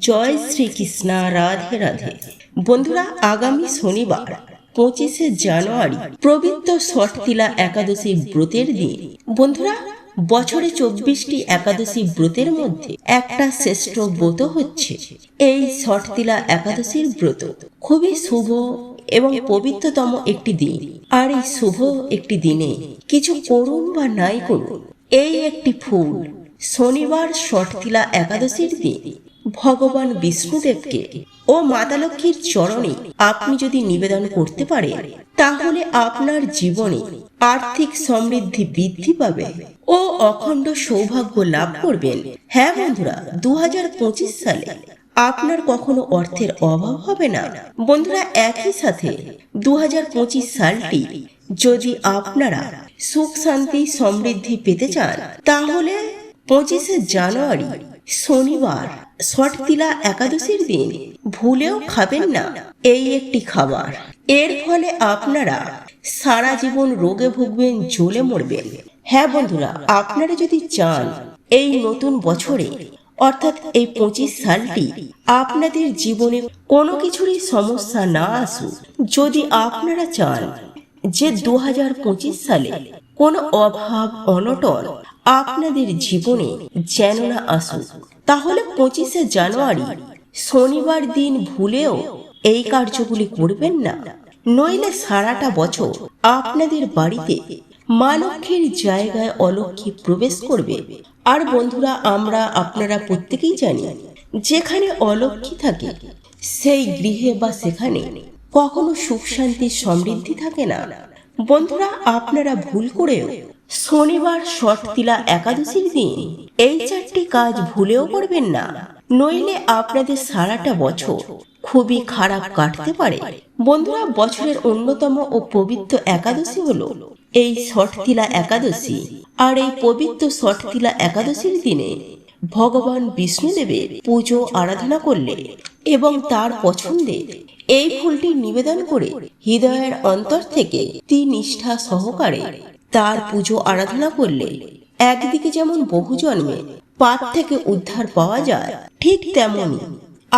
জয় শ্রীকৃষ্ণ, রাধে রাধে। বন্ধুরা, আগামী শনিবার, পঁচিশে জানুয়ারি পবিত্র ষটতিলা একাদশী ব্রতের দিন। বন্ধুরা, বছরে চব্বিশটি একাদশী ব্রতের মধ্যে একটা শ্রেষ্ঠ ব্রত হচ্ছে এই ষটতিলা একাদশীর ব্রত। খুবই শুভ এবং পবিত্রতম একটি দিন। আর এই শুভ একটি দিনে কিছু করুন বা নাই করুন, এই একটি ফুল শনিবার ষটতিলা একাদশীর দিন। ভগবান বিষ্ণুদেবকে ও মাতা লক্ষ্মীর চরণে আপনি যদি নিবেদন করতে পারেন, তাহলে আপনার জীবনে আর্থিক সমৃদ্ধি বৃদ্ধি পাবে ও অখণ্ড সৌভাগ্য লাভ করবেন। হ্যাঁ বন্ধুরা দু হাজার পঁচিশ সালে আপনার কখনো অর্থের অভাব হবে না। বন্ধুরা, একই সাথে দু হাজার পঁচিশ সালটি যদি আপনারা সুখ, শান্তি, সমৃদ্ধি পেতে চান, তাহলে পঁচিশে জানুয়ারি শনিবার শটতিলা একাদশীর দিন, ভুলেও খাবেন না এই একটি খাবার। এর ফলে আপনারা সারা জীবন রোগে ভুগবেন, জ্বলে মরবেন। হ্যাঁ বন্ধুরা, আপনারা যদি চান এই নতুন বছরে, অর্থাৎ এই পঁচিশ সালটি আপনাদের জীবনে কোনো কিছুরই সমস্যা না আসুক, যদি আপনারা চান যে দু হাজার পঁচিশ সালে কোনো অভাব, অনটন আপনাদের জীবনে যেন না আসুক তাহলে পঁচিশে জানুয়ারি, শনিবার দিন ভুলেও এই কার্যগুলি করবেন না। নইলে সারাটা বছর আপনাদের বাড়িতে মা লক্ষ্মীর জায়গায় অলক্ষ্মী প্রবেশ করবে। আর বন্ধুরা, আমরা আপনারা প্রত্যেকেই জানি, যেখানে অলক্ষ্মী থাকে, সেই গৃহে বা সেখানে কখনো সুখ শান্তি সমৃদ্ধি থাকে না। বন্ধুরা, আপনারা ভুল করেও শনিবার শটতিলা একাদশীর দিন এই চারটি কাজ ভুলেও করবেন না। নইলে আপনাদের সারাটা বছর খুবই খারাপ কাটতে পারে। বন্ধুরা, বছরের অন্যতম ও পবিত্র একাদশী হলো এই শটতিলা একাদশী। আর এই পবিত্র শটতিলা একাদশীর দিনে ভগবান বিষ্ণুদেবের পুজো, আরাধনা করলে এবং তার পছন্দে এই ফুলটি নিবেদন করে হৃদয়ের অন্তর থেকে তি নিষ্ঠা সহকারে তার পুজো, আরাধনা করলে একদিকে যেমন বহু জন্মে পাপ থেকে উদ্ধার পাওয়া যায়, ঠিক তেমনই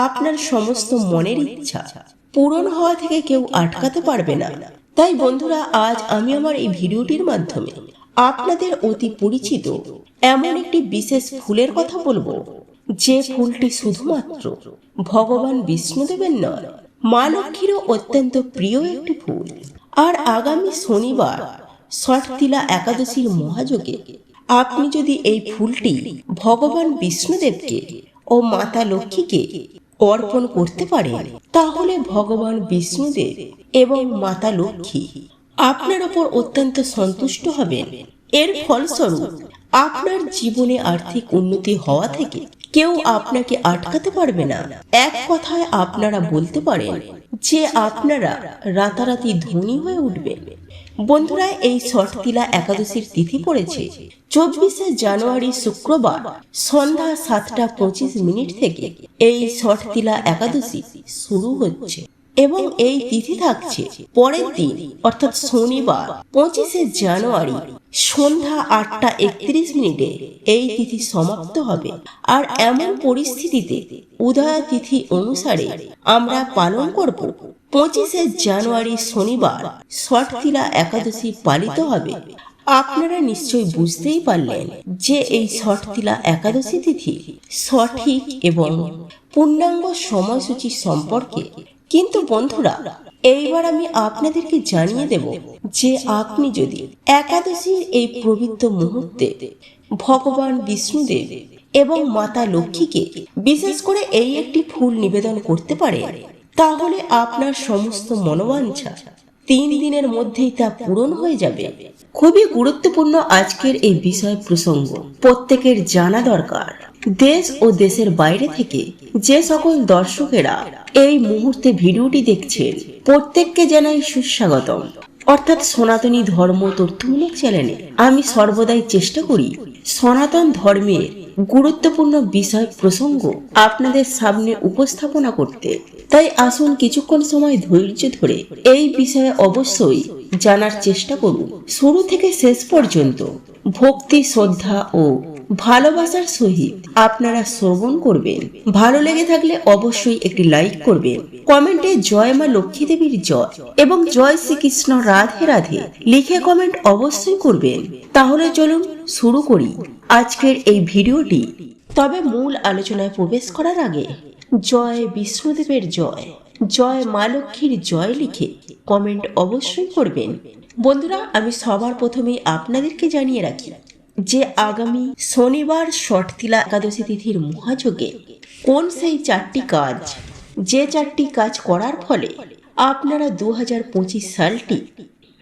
আপনার সমস্ত মনের ইচ্ছা পূরণ হওয়া থেকে কেউ আটকাতে পারবে না। তাই বন্ধুরা, আজ আমি আমার এই ভিডিওটির মাধ্যমে আপনাদের অতি পরিচিত এমন একটি বিশেষ ফুলের কথা বলব, যে ফুলটি শুধুমাত্র ভগবান বিষ্ণুদেবের নয়, মা অত্যন্ত প্রিয় একটি ফুল। আর আগামী শনিবার ষটতিলা একাদশীর মহাযোগে আপনি যদি এই ফুলটি ভগবান বিষ্ণুদেবকে ও মাতা লক্ষ্মীকে অর্পণ করতে পারেন, তাহলে ভগবান বিষ্ণুদেব এবং মাতা লক্ষ্মী আপনার ওপর অত্যন্ত সন্তুষ্ট হবেন। এর ফলস্বরূপ, আপনার জীবনে আর্থিক উন্নতি হওয়া থেকে কেউ আপনাকে আটকাতে পারবে না। এক কথায় আপনারা বলতে পারেন যে আপনারা রাতারাতি ধনী হয়ে উঠবেন। বন্ধুরা, এই শটতিলা একাদশীর তিথি পড়েছে। চব্বিশে জানুয়ারি শুক্রবার সন্ধ্যা সাতটা পঁচিশ মিনিট থেকে এই শটতিলা একাদশী শুরু হচ্ছে। এবং এই তিথি থাকছে পরের দিন অর্থাৎ শনিবার পঁচিশে জানুয়ারি সন্ধ্যা আটটা একত্রিশ মিনিটে এই তিথি সমাপ্ত হবে। আর এমন পরিস্থিতিতে উদয় তিথি অনুসারে আমরা পালন করব। পঁচিশে জানুয়ারি শনিবার ষটতিলা একাদশী পালিত হবে। আপনারা নিশ্চয়ই বুঝতেই পারলেন যে এই ষটতিলা একাদশী তিথি সঠিক এবং পূর্ণাঙ্গ সময়সূচি সম্পর্কে কিন্তু বন্ধুরা, এইবার আমি আপনাদেরকে জানিয়ে দেব যে আপনি যদি একাদশীর এই পবিত্র মুহূর্তে ভগবান বিষ্ণুদেব এবং মাতা লক্ষ্মীকে বিশেষ করে এই একটি ফুল নিবেদন করতে পারে, তাহলে আপনার সমস্ত মনোবাঞ্ছা তিন দিনের মধ্যেই তা পূরণ হয়ে যাবে। খুবই গুরুত্বপূর্ণ আজকের এই বিষয় প্রসঙ্গ। প্রত্যেকের জানা দরকার। দেশ ও দেশের বাইরে থেকে যে সকল দর্শকেরা এই মুহূর্তে ভিডিওটি দেখছেন, প্রত্যেককে জানাই সুস্বাগতম। অর্থাৎ সনাতনী ধর্ম তথ্যমূলক চ্যানেলে আমি সর্বদাই চেষ্টা করি সনাতন ধর্মের গুরুত্বপূর্ণ বিষয় প্রসঙ্গ আপনাদের সামনে উপস্থাপনা করতে। তাই আসুন কিছুক্ষণ সময় ধৈর্য ধরে এই বিষয়ে অবশ্যই জানার চেষ্টা করুন। শুরু থেকে শেষ পর্যন্ত ভক্তি, শ্রদ্ধা ও ভালোবাসার সহিত আপনারা শ্রবণ করবেন। ভালো লেগে থাকলে অবশ্যই একটি লাইক করবেন। কমেন্টে জয় মা লক্ষ্মী দেবীর জয় এবং জয় শ্রীকৃষ্ণ রাধে রাধে লিখে কমেন্ট অবশ্যই করবেন। তাহলে চলুন শুরু করি। আজকের এই ভিডিওটি তবে মূল আলোচনায় প্রবেশ করার আগে জয় বিষ্ণুদেবের জয় জয় মা লক্ষ্মীর জয় লিখে কমেন্ট অবশ্যই করবেন। বন্ধুরা, আমি সবার প্রথমেই আপনাদেরকে জানিয়ে রাখি যে আগামী শনিবার ষটতিলা একাদশী তিথির মহাযোগে কোন সেই চারটি কাজ? যে চারটি কাজ করার ফলে আপনারা দু হাজার পঁচিশ সালটি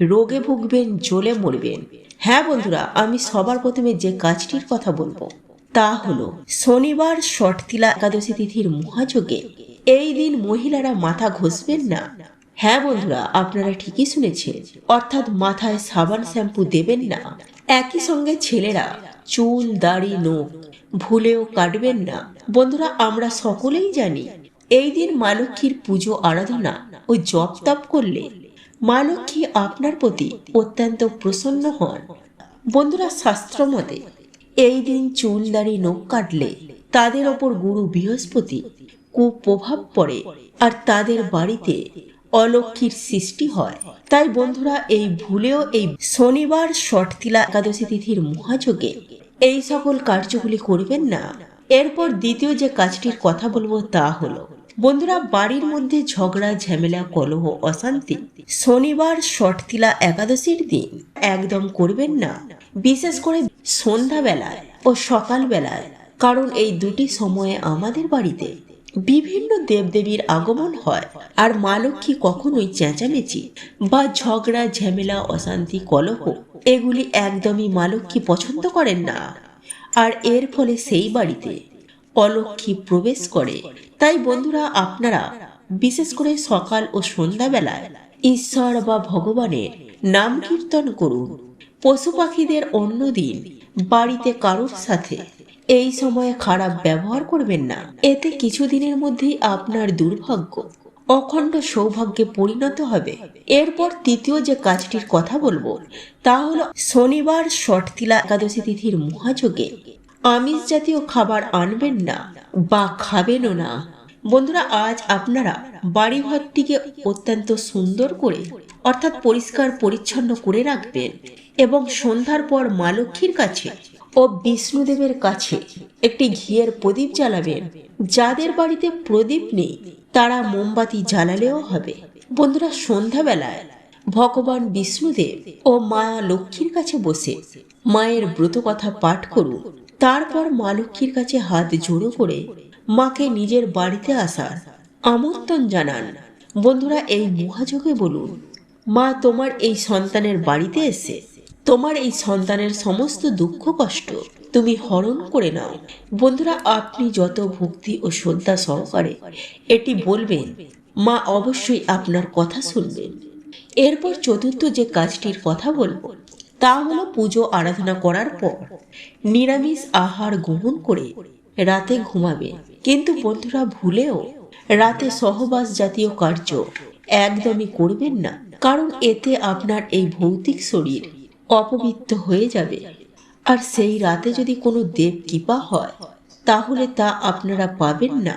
রোগে ভুগবেন, জ্বলে মরবেন। হ্যাঁ বন্ধুরা, আমি সবার প্রথমে যে কাজটির কথা বলব, তা হলো শনিবার ষটতিলা একাদশী তিথির মহাযোগে এই দিন মহিলারা মাথা ঘষবেন না। হ্যাঁ বন্ধুরা, আপনারা ঠিকই শুনেছেন। অর্থাৎ মাথায় সাবান শ্যাম্পু দেবেন না। একই সঙ্গে ছেলেরা, চুল, দাড়ি, নখ, ভুলেও কাটবেন না। বন্ধুরা, আমরা সকলেই জানি, এই দিন মা লক্ষ্মীর পুজো, আরাধনা ও জপ তপ করলে মা লক্ষ্মী আপনার প্রতি অত্যন্ত প্রসন্ন হন। বন্ধুরা, শাস্ত্র মতে, এই দিন চুল, দাড়ি, নখ কাটলে তাদের ওপর গুরু বৃহস্পতি কুপ্রভাব পড়ে আর তাদের বাড়িতে অলক্ষীর সৃষ্টি হয়। তাই বন্ধুরা, এই ভুলেও এই শনিবার ষটতিলা একাদশী তিথির মহাযোগে এই সকল কার্যগুলি করবেন না। এরপর দ্বিতীয় যে কাজটির কথা বলব তা হলো, বন্ধুরা, বাড়ির মধ্যে ঝগড়া, ঝামেলা, কলহ, অশান্তি শনিবার ষটতিলা একাদশীর দিন একদম করবেন না। বিশেষ করে সন্ধ্যাবেলায় ও সকালবেলায়, কারণ এই দুটি সময়ে আমাদের বাড়িতে বিভিন্ন দেবদেবীর আগমন হয়। আর মা লক্ষ্মী কখনোই চেঁচামেচি বা ঝগড়া, ঝামেলা, অশান্তি, কলহ এগুলি একদমই মা লক্ষ্মী পছন্দ করেন না। আর এর ফলে সেই বাড়িতে অলক্ষ্মী প্রবেশ করে। তাই বন্ধুরা, আপনারা বিশেষ করে সকাল ও সন্ধ্যাবেলায় ঈশ্বর বা ভগবানের নাম কীর্তন করুন। পশু পাখিদের অন্যদিন বাড়িতে কারোর সাথে এই সময়ে খারাপ ব্যবহার করবেন না। এতে কিছুদিনের মধ্যেই আপনার দুর্ভাগ্য, অখণ্ড সৌভাগ্যে পরিণত হবে। এরপর তৃতীয় যে কাজটির কথা বলব, তা হলো শনিবার ষটতিলা একাদশী তিথির মহাযোগে আমিষ জাতীয় খাবার আনবেন না বা খাবেনও না। বন্ধুরা, আজ আপনারা বাড়িঘরটিকে অত্যন্ত সুন্দর করে, অর্থাৎ পরিষ্কার পরিচ্ছন্ন করে রাখবেন এবং সন্ধ্যার পর মা লক্ষ্মীর কাছে ও বিষ্ণুদেবের কাছে একটি ঘিয়ের প্রদীপ জ্বালাবেন যাদের বাড়িতে প্রদীপ নেই, তারা মোমবাতি জ্বালালেও হবে। বন্ধুরা, সন্ধ্যাবেলায় ভগবান বিষ্ণুদেব ও মা লক্ষ্মীর কাছে বসে মায়ের ব্রত কথা পাঠ করুন। তারপর মা লক্ষ্মীর কাছে হাত জোড়ো করে মাকে নিজের বাড়িতে আসার আমন্ত্রণ জানান। বন্ধুরা, এই মহাযোগে বলুন, মা তোমার এই সন্তানের বাড়িতে এসে তোমার এই সন্তানের সমস্ত দুঃখ, কষ্ট তুমি হরণ করে নাও। বন্ধুরা, আপনি যত ভক্তি ও শ্রদ্ধা সহকারে এটি বলবেন, মা অবশ্যই আপনার কথা শুনবেন। এরপর চতুর্থ যে কাজটির কথা বলব, তা হলো পুজো আরাধনা করার পর নিরামিষ আহার গ্রহণ করে রাতে ঘুমাবে। কিন্তু বন্ধুরা, ভুলেও রাতে সহবাস জাতীয় কার্য একদমই করবেন না, কারণ এতে আপনার এই ভৌতিক শরীর অপবিত্র হয়ে যাবে। আর সেই রাতে যদি কোনো দেব কৃপা হয়, তাহলে তা আপনারা পাবেন না।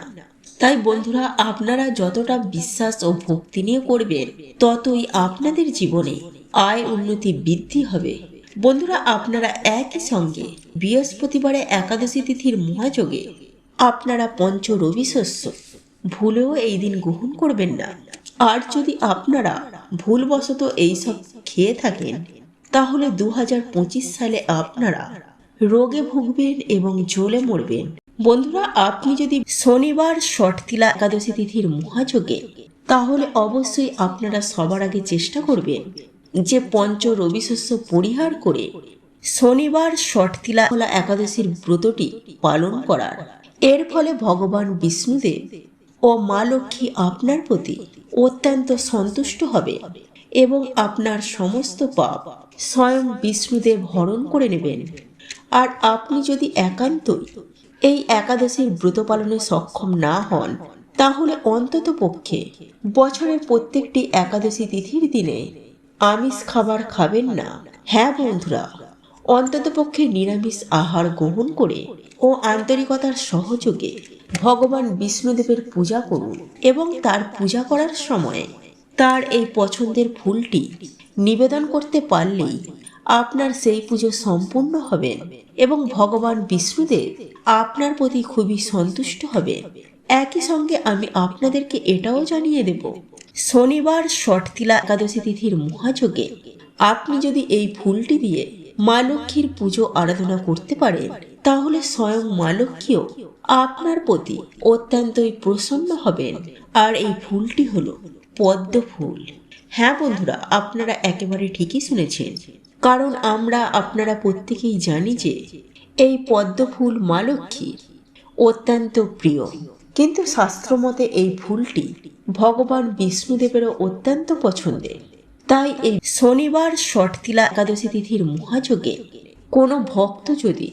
তাই বন্ধুরা, আপনারা যতটা বিশ্বাস ও ভক্তি নিয়ে করবেন, ততই আপনাদের জীবনে আয় উন্নতি বৃদ্ধি হবে। বন্ধুরা, আপনারা একই সঙ্গে বৃহস্পতিবারে একাদশী তিথির মহাযোগে আপনারা পঞ্চ রবি শস্য ভুলেও এই দিন গ্রহণ করবেন না। আর যদি আপনারা ভুলবশত এইসব খেয়ে থাকেন তাহলে দু হাজার পঁচিশ সালে আপনারা রোগে ভুগবেন এবং জ্বলে মরবেন। বন্ধুরা, আপনি যদি শনিবার ষটতিলা একাদশী তিথির মহাযোগে, তাহলে অবশ্যই আপনারা সবার আগে চেষ্টা করবেন যে পঞ্চ রবিশস্য পরিহার করে শনিবার ষটতিলা একাদশীর ব্রতটি পালন করার। এর ফলে ভগবান বিষ্ণুদেব ও মা লক্ষ্মী আপনার প্রতি অত্যন্ত সন্তুষ্ট হবে এবং আপনার সমস্ত পাপ স্বয়ং বিষ্ণুদেব হরণ করে নেবেন। আর আপনি যদি একান্তই এই একাদশীর ব্রত পালনে সক্ষম না হন, তাহলে অন্তত পক্ষে বছরের প্রত্যেকটি একাদশী তিথির দিনে আমিষ খাবার খাবেন না। হ্যাঁ বন্ধুরা অন্ততপক্ষে নিরামিষ আহার গ্রহণ করে ও আন্তরিকতার সহযোগে ভগবান বিষ্ণুদেবের পূজা করুন এবং তার পূজা করার সময় তার এই পছন্দের ফুলটি নিবেদন করতে পারলেই আপনার সেই পুজো সম্পূর্ণ হবে এবং ভগবান বিষ্ণুদেব আপনার প্রতি খুবই সন্তুষ্ট হবে। একই সঙ্গে আমি আপনাদেরকে এটাও জানিয়ে দেব, শনিবার ষটতিলা একাদশী তিথির মহাযোগে আপনি যদি এই ফুলটি দিয়ে মা লক্ষ্মীর পুজো আরাধনা করতে পারেন, তাহলে স্বয়ং মা লক্ষ্মীও আপনার প্রতি অত্যন্তই প্রসন্ন হবেন। আর এই ফুলটি হলো পদ্ম ফুল। হ্যাঁ বন্ধুরা, আপনারা একেবারে ঠিকই শুনেছেন। কারণ আমরা, আপনারা প্রত্যেকেই জানি যে এই পদ্ম ফুল মা লক্ষ্মীর অত্যন্ত প্রিয়। কিন্তু শাস্ত্রমতে এই ফুলটি ভগবান বিষ্ণুদেবেরও অত্যন্ত পছন্দের। তাই এই শনিবার ষটতিলা একাদশী তিথির মহাযোগে কোনো ভক্ত যদি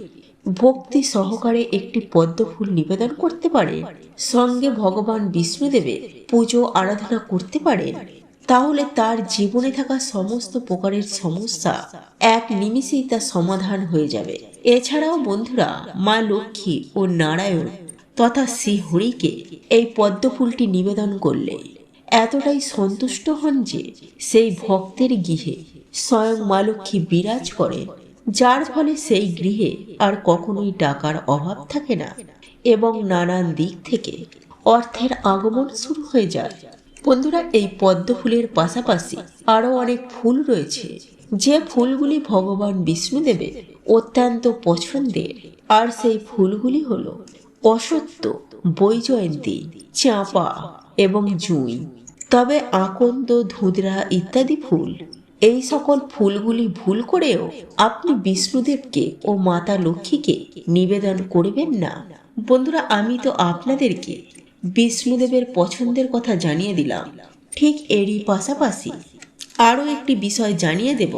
ভক্তি সহকারে একটি পদ্ম ফুল নিবেদন করতে পারে। সঙ্গে ভগবান বিষ্ণুদেবের পুজো, আরাধনা করতে পারেন। তাহলে তার জীবনে থাকা সমস্ত প্রকারের সমস্যা এক নিমিষেই তা সমাধান হয়ে যাবে। এছাড়াও বন্ধুরা, মা লক্ষ্মী ও নারায়ণ তথা শ্রী হরিকে এই পদ্ম ফুলটি নিবেদন করলে এতটাই সন্তুষ্ট হন যে সেই ভক্তের গৃহে স্বয়ং মা লক্ষ্মী বিরাজ করেন। যার ফলে সেই গৃহে আর কখনোই টাকার অভাব থাকে না এবং নানান দিক থেকে অর্থের আগমন শুরু হয়ে যায়। বন্ধুরা, এই পদ্ম ফুলের পাশাপাশি আরও অনেক ফুল রয়েছে। যে ফুলগুলি ভগবান বিষ্ণুদেবের অত্যন্ত পছন্দের আর সেই ফুলগুলি হল অসত্য, বৈজয়ন্তী, চাঁপা এবং জুঁই। তবে আকন্দ, ধুদরা ইত্যাদি ফুল এই সকল ফুলগুলি ভুল করেও আপনি বিষ্ণুদেবকে ও মাতা লক্ষ্মীকে নিবেদন করবেন না। বন্ধুরা, আমি তো আপনাদেরকে বিষ্ণুদেবের পছন্দের কথা জানিয়ে দিলাম। ঠিক এরই পাশাপাশি আরও একটি বিষয় জানিয়ে দেব।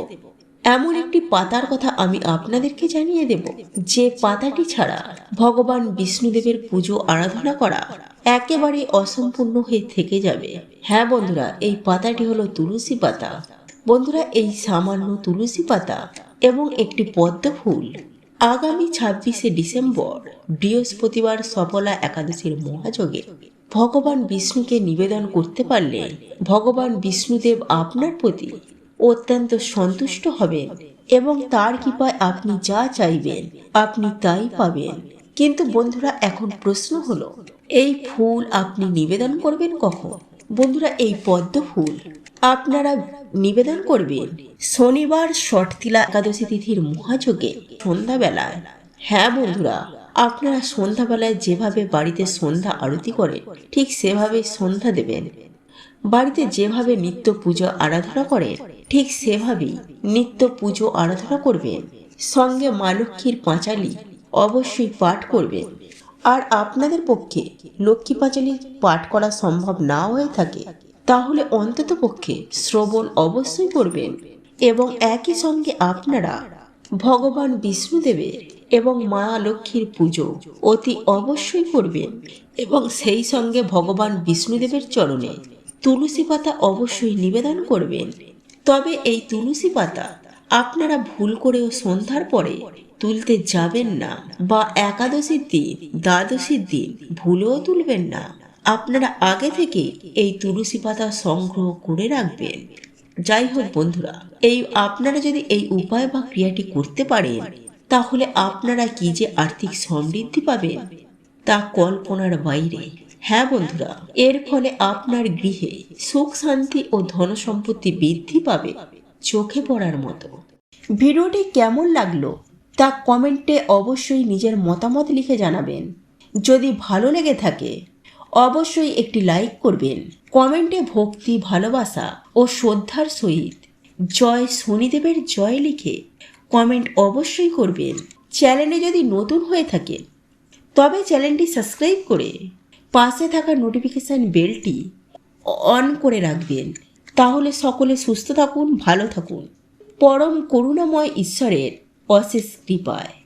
এমন একটি পাতার কথা আমি আপনাদেরকে জানিয়ে দেব, যে পাতাটি ছাড়া ভগবান বিষ্ণুদেবের পুজো আরাধনা করা একেবারে অসম্পূর্ণ হয়ে থেকে যাবে। হ্যাঁ বন্ধুরা, এই পাতাটি হলো তুলসী পাতা। বন্ধুরা, এই সামান্য তুলসী পাতা এবং একটি পদ্ম ফুল আগামী ছাব্বিশে ডিসেম্বর, বৃহস্পতিবার সফলা একাদশীর মহাযোগে ভগবান বিষ্ণুকে নিবেদন করতে পারলে ভগবান বিষ্ণুদেব আপনার প্রতি অত্যন্ত সন্তুষ্ট হবেন এবং তার কৃপায় আপনি যা চাইবেন, আপনি তাই পাবেন। কিন্তু বন্ধুরা, এখন প্রশ্ন হলো, এই ফুল আপনি নিবেদন করবেন কখন? বন্ধুরা, এই পদ্ম ফুল আপনারা নিবেদন করবেন, শনিবার ষটতিলা একাদশী তিথির মহাযোগে সন্ধ্যাবেলায় হ্যাঁ বন্ধুরা, আপনারা সন্ধ্যাবেলায় যেভাবে বাড়িতে সন্ধ্যা আরতি করেন, ঠিক সেভাবে সন্ধ্যা দেবেন। বাড়িতে যেভাবে নিত্য পুজো আরাধনা করেন, ঠিক সেভাবেই নিত্য পুজো আরাধনা করবেন। সঙ্গে মা লক্ষ্মীর পাঁচালি অবশ্যই পাঠ করবেন। আর আপনাদের পক্ষে লক্ষ্মী পাঁচালি পাঠ করা সম্ভব না হয়ে থাকে তাহলে অন্তত পক্ষে শ্রবণ অবশ্যই করবেন এবং একই সঙ্গে আপনারা ভগবান বিষ্ণুদেবের এবং মা লক্ষ্মীর পুজো অতি অবশ্যই করবেন এবং সেই সঙ্গে ভগবান বিষ্ণুদেবের চরণে তুলসী পাতা অবশ্যই নিবেদন করবেন। তবে এই তুলসী পাতা আপনারা ভুল করেও সন্ধ্যার পরে তুলতে যাবেন না বা একাদশীর দিন, দ্বাদশীর দিন ভুলেও তুলবেন না। আপনারা আগে থেকে এই তুলসী পাতা সংগ্রহ করে রাখবেন। যাই হোক বন্ধুরা, এই আপনারা যদি এই উপায় বা ক্রিয়াটি করতে পারেন, তাহলে আপনারা কি যে আর্থিক সমৃদ্ধি পাবেন তা কল্পনার বাইরে। হ্যাঁ বন্ধুরা, এর ফলে আপনার গৃহে সুখ, শান্তি ও ধন সম্পত্তি বৃদ্ধি পাবে চোখে পড়ার মতো। ভিডিওটি কেমন লাগল তা কমেন্টে অবশ্যই নিজের মতামত লিখে জানাবেন। যদি ভালো লেগে থাকে অবশ্যই একটি লাইক করবেন। কমেন্টে ভক্তি, ভালোবাসা ও শ্রদ্ধার সহিত জয় শনিদেবের জয় লিখে কমেন্ট অবশ্যই করবেন। চ্যানেলে যদি নতুন হয়ে থাকেন তবে চ্যানেলটি সাবস্ক্রাইব করে পাশে থাকা নোটিফিকেশান বেলটি অন করে রাখবেন। তাহলে সকলে সুস্থ থাকুন, ভালো থাকুন। পরম করুণাময় ঈশ্বরের অশেষ কৃপায়।